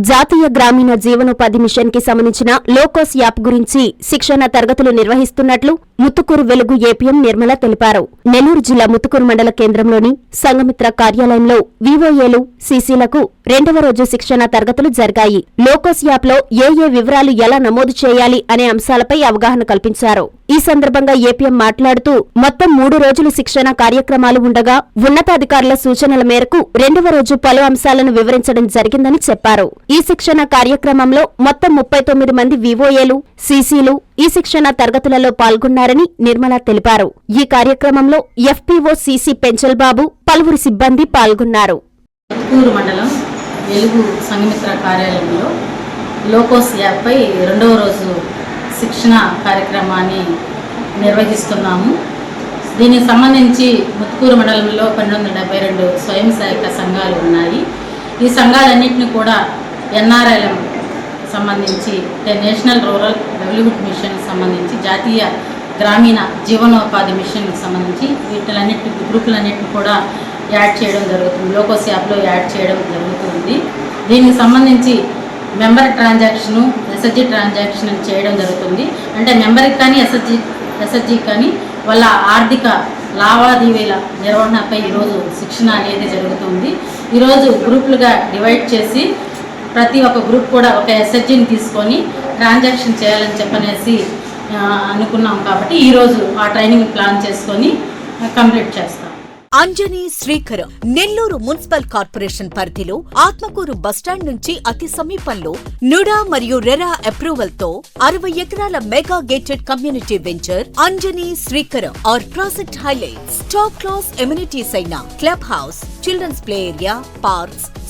జాతీయ గ్రామీణ జీవనోపాధి మిషన్కి సంబంధించిన లోకోస్ యాప్ గురించి శిక్షణ తరగతులు నిర్వహిస్తున్నట్లు ముత్తుకూరు వెలుగు ఏపీఎం నిర్మల తెలిపారు. నెల్లూరు జిల్లా ముత్తుకూరు మండల కేంద్రంలోని సంఘమిత్ర కార్యాలయంలో వివోఏలు సీసీలకు రెండవ రోజు శిక్షణ తరగతులు జరిగాయి. లోకోస్ యాప్లో ఏ ఏ వివరాలు ఎలా నమోదు చేయాలి అనే అంశాలపై అవగాహన కల్పించారు. ఈ సందర్భంగా ఏపీఎం మాట్లాడుతూ మొత్తం మూడు రోజులు శిక్షణ కార్యక్రమాలు ఉండగా ఉన్నతాధికారుల సూచనల మేరకు రెండవ రోజు పలు అంశాలను వివరించడం జరిగిందని చెప్పారు. ఈ శిక్షణ కార్యక్రమంలో మొత్తం ముప్పై తొమ్మిది మంది వివోఏలు సీసీలు ఈ శిక్షణ తరగతులలో పాల్గొన్నారని నిర్మల తెలిపారు. ఈ కార్యక్రమంలో ఎఫ్పీఓ సీసీ పెంచల్ బాబు పలువురు సిబ్బంది పాల్గొన్నారు. ఊరు మండలం వెలుగు సంఘమిత్ర కార్యాలయంలో లోకోస్ యాప్పై రెండవ రోజు శిక్షణ కార్యక్రమాన్ని నిర్వహిస్తున్నాము. దీనికి సంబంధించి ముత్తుకూరు మండలంలో పన్నెండు వందల డెబ్బై రెండు స్వయం సహాయక సంఘాలు ఉన్నాయి. ఈ సంఘాలన్నింటినీ కూడా ఎన్ఆర్ఎల్ఎం సంబంధించి నేషనల్ రూరల్ లైవ్లీహుడ్ మిషన్ సంబంధించి జాతీయ గ్రామీణ జీవనోపాధి మిషన్కి సంబంధించి వీటిలన్నిటి గ్రూపులన్నిటిని కూడా యాడ్ చేయడం జరుగుతుంది. లోకోస్ యాప్లో యాడ్ చేయడం జరుగుతుంది. దీనికి సంబంధించి మెంబర్ ట్రాన్సాక్షను ఎస్ఎస్జి ట్రాన్సాక్షన్ చేయడం జరుగుతుంది. అంటే మెంబర్కి కానీ ఎస్ఎస్జి ఎస్ఎస్జికి కానీ వాళ్ళ ఆర్థిక లావాదేవీల నిర్వహణపై ఈరోజు శిక్షణ అనేది జరుగుతుంది. ఈరోజు గ్రూపులుగా డివైడ్ చేసి ప్రతి ఒక్క గ్రూప్ కూడా ఒక ఎస్హెచ్జిని తీసుకొని ట్రాన్సాక్షన్ చేయాలని చెప్పనేసి అనుకున్నాం కాబట్టి ఈరోజు ఆ ట్రైనింగ్ ప్లాన్ చేసుకొని కంప్లీట్ చేస్తాం. అంజనీ శ్రీకరం నెల్లూరు మున్సిపల్ కార్పొరేషన్ పరిధిలో ఆత్మకూరు బస్టాండ్ నుంచి అతి సమీపంలో నుడా మరియు రెరా అప్రూవల్తో అరవై ఎకరాల mega gated community venture Anjani Srikaram R project highlights. Top class amenities అయిన club house children's play area parks